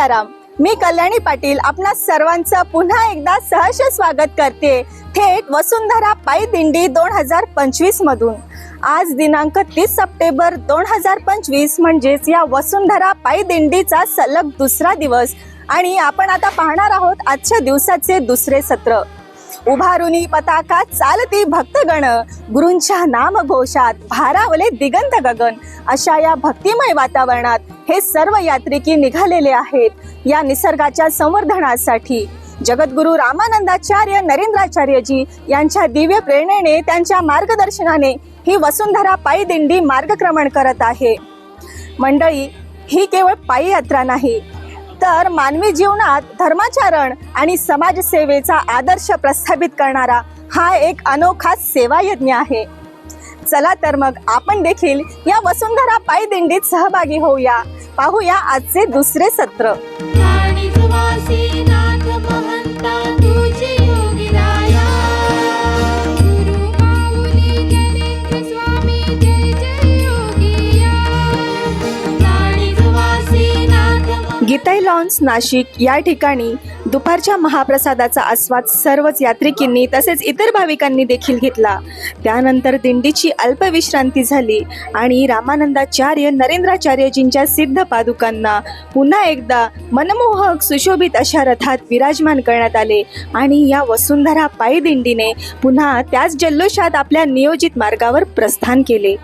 सियाराम. मी कल्याणी पाटील आपणा सर्वांचं पुन्हा एकदा सहर्ष स्वागत करते. थेट वसुंधरा पायी दिंडी दोन हजार पंचवीस मधून. आज दिनांक तीस सप्टेंबर दोन हजार पंचवीस म्हणजेच या वसुंधरा पायी दिंडीचा सलग दुसरा दिवस. आणि आपण आता पाहणार आहोत आजच्या दिवसाचे दुसरे सत्र. उभारुनी पताका चालती भक्तगण. गुरूंच्या नामघोषात भारावले दिगंत गगन. अशा या भक्तिमय वातावरणात हे सर्व यात्रिकी निघालेले आहेत. या निसर्गाच्या संवर्धनासाठी जगद्गुरु रामानंदाचार्य नरेंद्राचार्यजी यांच्या दिव्य प्रेरणेने त्यांच्या मार्गदर्शनाने ही वसुंधरा पायी दिंडी मार्गक्रमण करत आहे. मंडळी ही केवळ पायी यात्रा नाही तर मानवी जीवनात धर्माचरण आणि समाजसेवेचा आदर्श प्रस्थापित करणारा हा एक अनोखा सेवा यज्ञ आहे. चला तर मग आपण देखील या वसुंधरा पायी दिंडीत सहभागी होऊया. पाहूया आजचे दुसरे सत्र. लॉन्स नाशिक या ठिकाणी दुपारच्या महाप्रसादाचा आस्वाद सर्वच यात्रिकींनी तसेच इतर भाविकांनी देखील घेतला. त्यानंतर दिंडीची अल्पविश्रांती झाली आणि रामानंदाचार्य नरेंद्राचार्यजींच्या सिद्ध पादुकांना पुन्हा एकदा मनमोहक सुशोभित अशा रथात विराजमान करण्यात आले आणि या वसुंधरा पायी दिंडीने पुन्हा त्याच जल्लोषात आपल्या नियोजित मार्गावर प्रस्थान केले.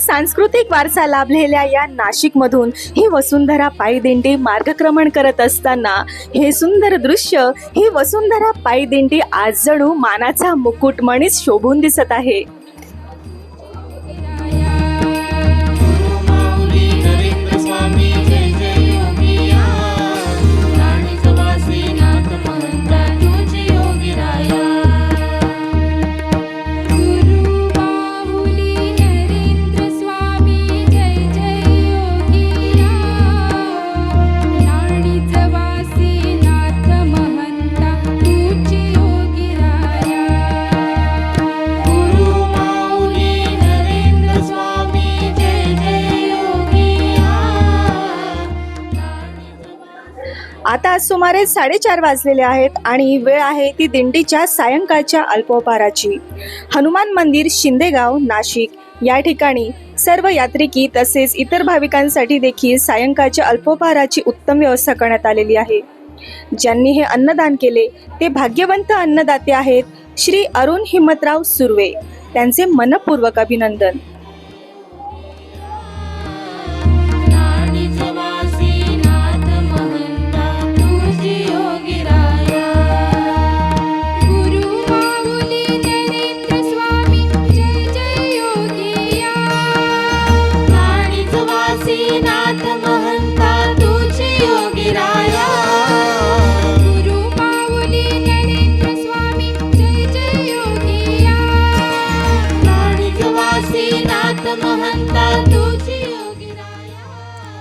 सांस्कृतिक वारसा लाभलेल्या या नाशिकमधून ही वसुंधरा पायदिंडी मार्गक्रमण करत असताना हे सुंदर दृश्य ही वसुंधरा पायदिंडी आज जणू मानाचा मुकुटमणीच शोभून दिसत आहे. आता सुमारे साडेचार वाजलेले आहेत आणि वेळ आहे ती दिंडीच्या सायंकाळच्या अल्पोपाराची हनुमान मंदिर शिंदेगाव नाशिक या ठिकाणी सर्व यात्रिकी तसेच इतर भाविकांसाठी देखील सायंकाळच्या अल्पोपहाराची उत्तम व्यवस्था करण्यात आलेली आहे. ज्यांनी हे अन्नदान केले ते भाग्यवंत अन्नदाते आहेत श्री अरुण हिम्मतराव सुर्वे. त्यांचे मनपूर्वक अभिनंदन.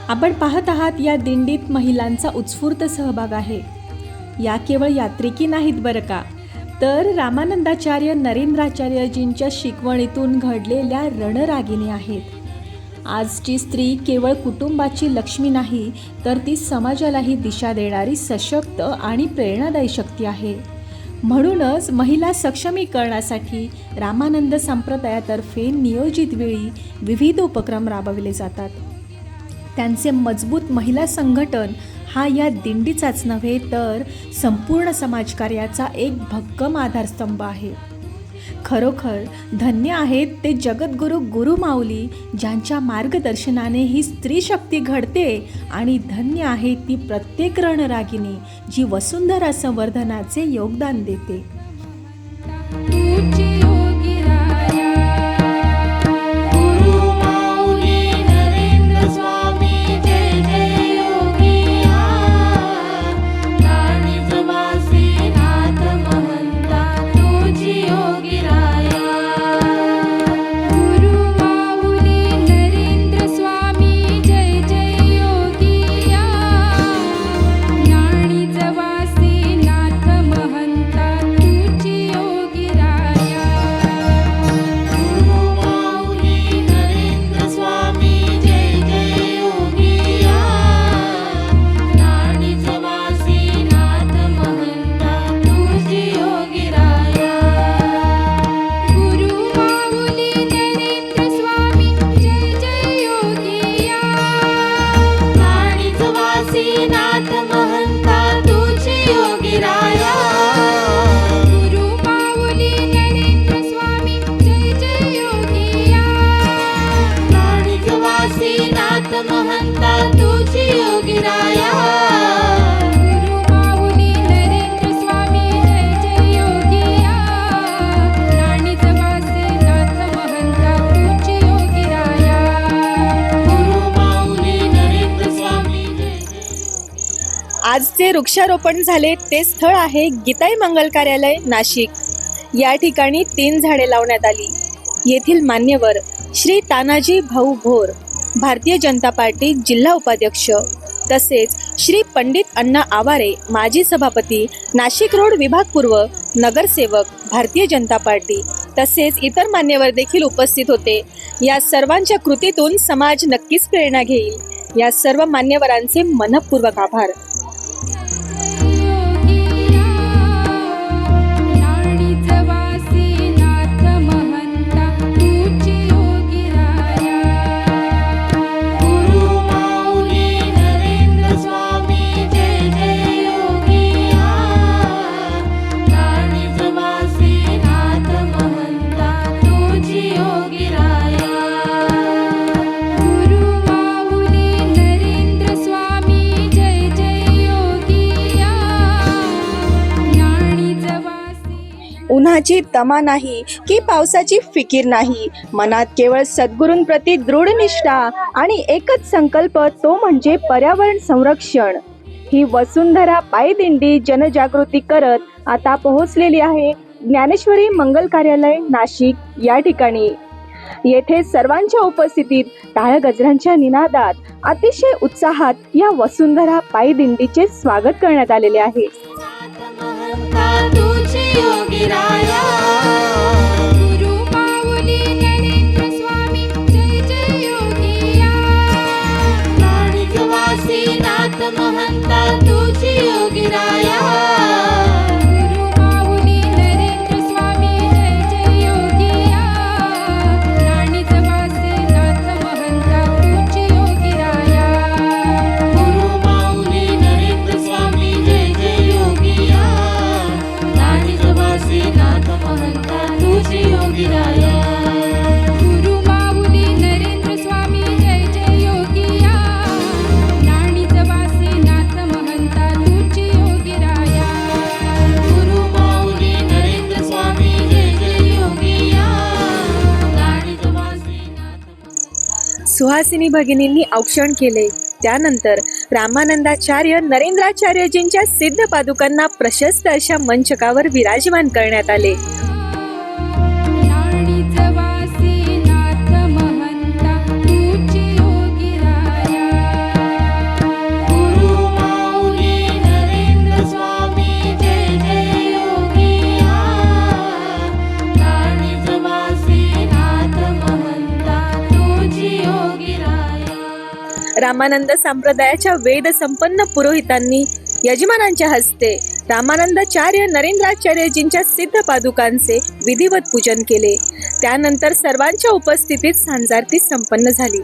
आपण पाहत आहात या दिंडीत महिलांचा उत्स्फूर्त सहभाग आहे. या केवळ यात्रिकी नाहीत बरं का? तर रामानंदाचार्य नरेंद्राचार्यजींच्या शिकवणीतून घडलेल्या रणरागिणी आहेत. आजची स्त्री केवळ कुटुंबाची लक्ष्मी नाही तर ती समाजालाही दिशा देणारी सशक्त आणि प्रेरणादायी शक्ती आहे. म्हणूनच महिला सक्षमीकरणासाठी रामानंद संप्रदायातर्फे नियोजित वेळी विविध उपक्रम राबविले जातात. त्यांचे मजबूत महिला संघटन हा या दिंडीचाच नव्हे तर संपूर्ण समाजकार्याचा एक भक्कम आधारस्तंभ आहे. खरोखर धन्य आहेत ते जगद्गुरू गुरु माऊली ज्यांच्या मार्गदर्शनाने ही स्त्री शक्ती घडते आणि धन्य आहे ती प्रत्येक रणरागिनी जी वसुंधरा संवर्धनाचे योगदान देते. जय वृक्षारोपण झाले ते स्थळ आहे गीताई मंगल कार्यालय नाशिक. या ठिकाणी तीन झाडे लावण्यात आली. येथील मान्यवर श्री तानाजी भाऊ भोर भारतीय जनता पार्टी जिल्हा उपाध्यक्ष तसेच श्री पंडित अण्णा आवारे माजी सभापती नाशिक रोड विभाग पूर्व नगरसेवक भारतीय जनता पार्टी तसेच इतर मान्यवर देखील उपस्थित होते. या सर्वांच्या कृतीतून समाज नक्कीच प्रेरणा घेईल. या सर्व मान्यवरांचे मनपूर्वक आभार. माझी तमा नाही की पावसाची फिकीर नाही. मनात केवळ सद्गुरूंप्रती दृढ निष्ठा आणि एकच संकल्प तो म्हणजे पर्यावरण संरक्षण. ही वसुंधरा पायदिंडी जनजागृती करत आता पोहोचलेली आहे ज्ञानेश्वरी मंगल कार्यालय नाशिक या ठिकाणी. येथे सर्वांच्या उपस्थितीत टाळ गजरांच्या निनादात अतिशय उत्साहात या वसुंधरा पायदिंडीचे स्वागत करण्यात आलेले आहे. महंता तुझी योगिराया। गुरु सुहासिनी भगिनींनी औक्षण केले. त्यानंतर रामानंदाचार्य नरेंद्राचार्यजींच्या सिद्ध पादुकांना प्रशस्त अशा मंचकावर विराजमान करण्यात आले. रामानंद संप्रदायाच्या वेद संपन्न पुरोहितांनी यजमानांच्या हस्ते रामानंदाचार्य नरेंद्राचार्यजींच्या सिद्ध पादुकांचे विधिवत पूजन केले. त्यानंतर सर्वांच्या उपस्थितीत सांजारती संपन्न झाली.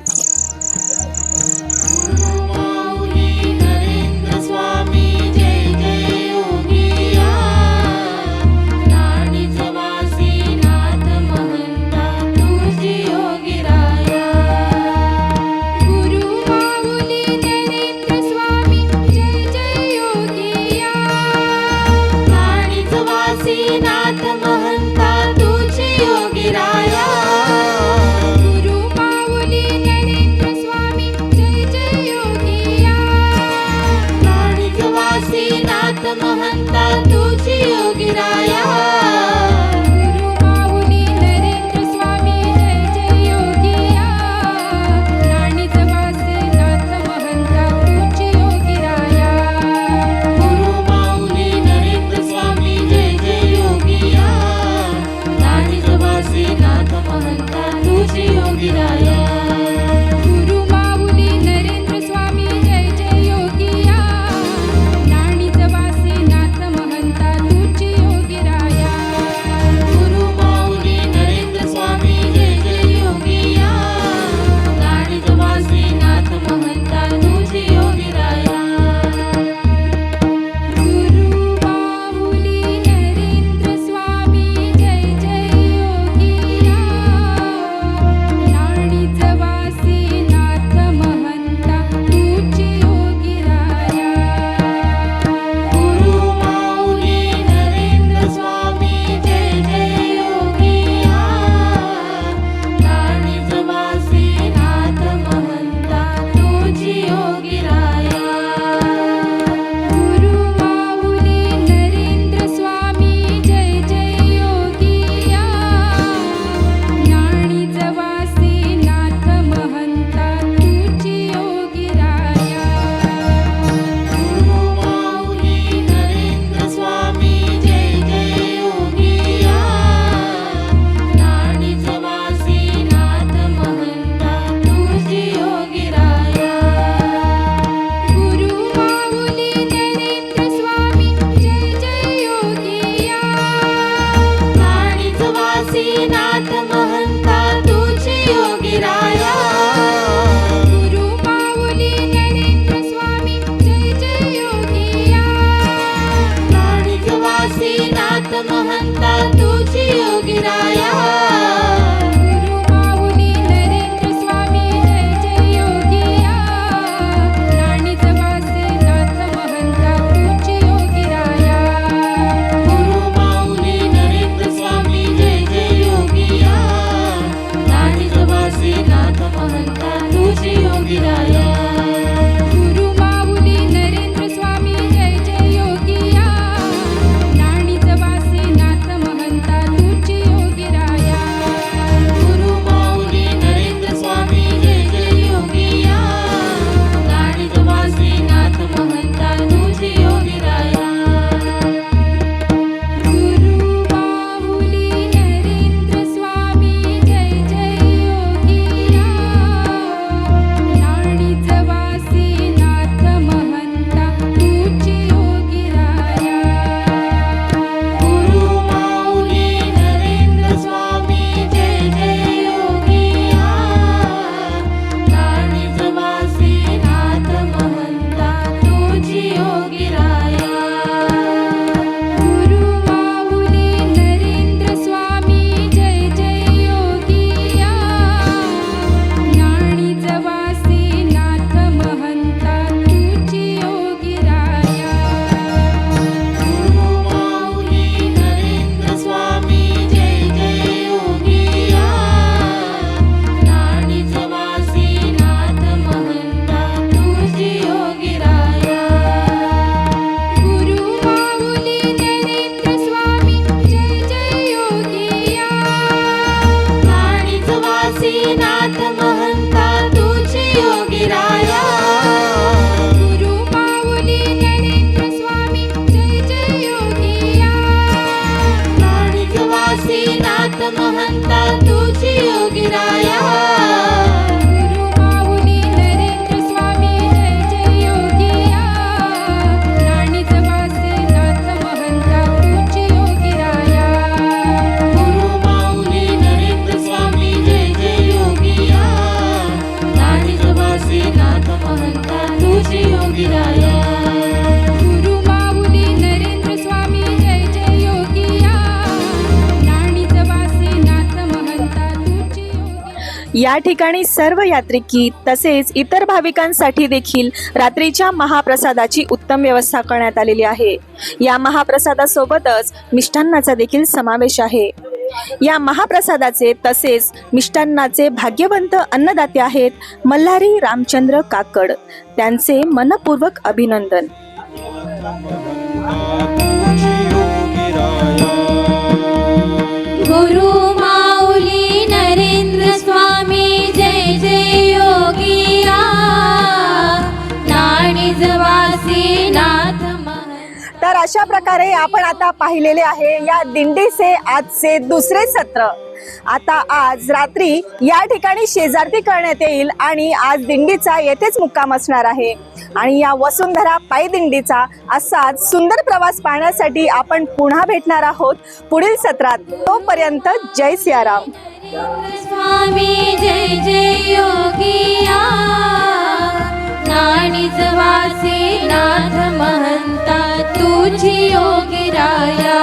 या ठिकाणी सर्व यात्रिकी तसेच इतर भाविकांसाठी देखील रात्रीच्या महाप्रसादाची उत्तम व्यवस्था करण्यात आलेली आहे. या महाप्रसादासोबतच मिष्टान्नाचा देखील समावेश आहे. या महाप्रसादाचे तसेच मिष्टान्नाचे भाग्यवंत अन्नदाते आहेत मल्हारी रामचंद्र काकड. त्यांचे मनपूर्वक अभिनंदन. अशा प्रकारे आपण आता पाहिलेले आहे या दिंडीचे आजचे दुसरे सत्र. आता आज रात्री या ठिकाणी शेजारती करण्यात येईल आणि आज दिंडीचा येथेच मुक्काम असणार आहे. आणि या वसुंधरा पायी दिंडीचा असाच सुंदर प्रवास पाहण्यासाठी आपण पुन्हा भेटणार आहोत पुढील सत्रात. तोपर्यंत जय सियाराम. स्वामी जय जय योगिया. ना निजवासे नाथ महंता तुझी योगिराया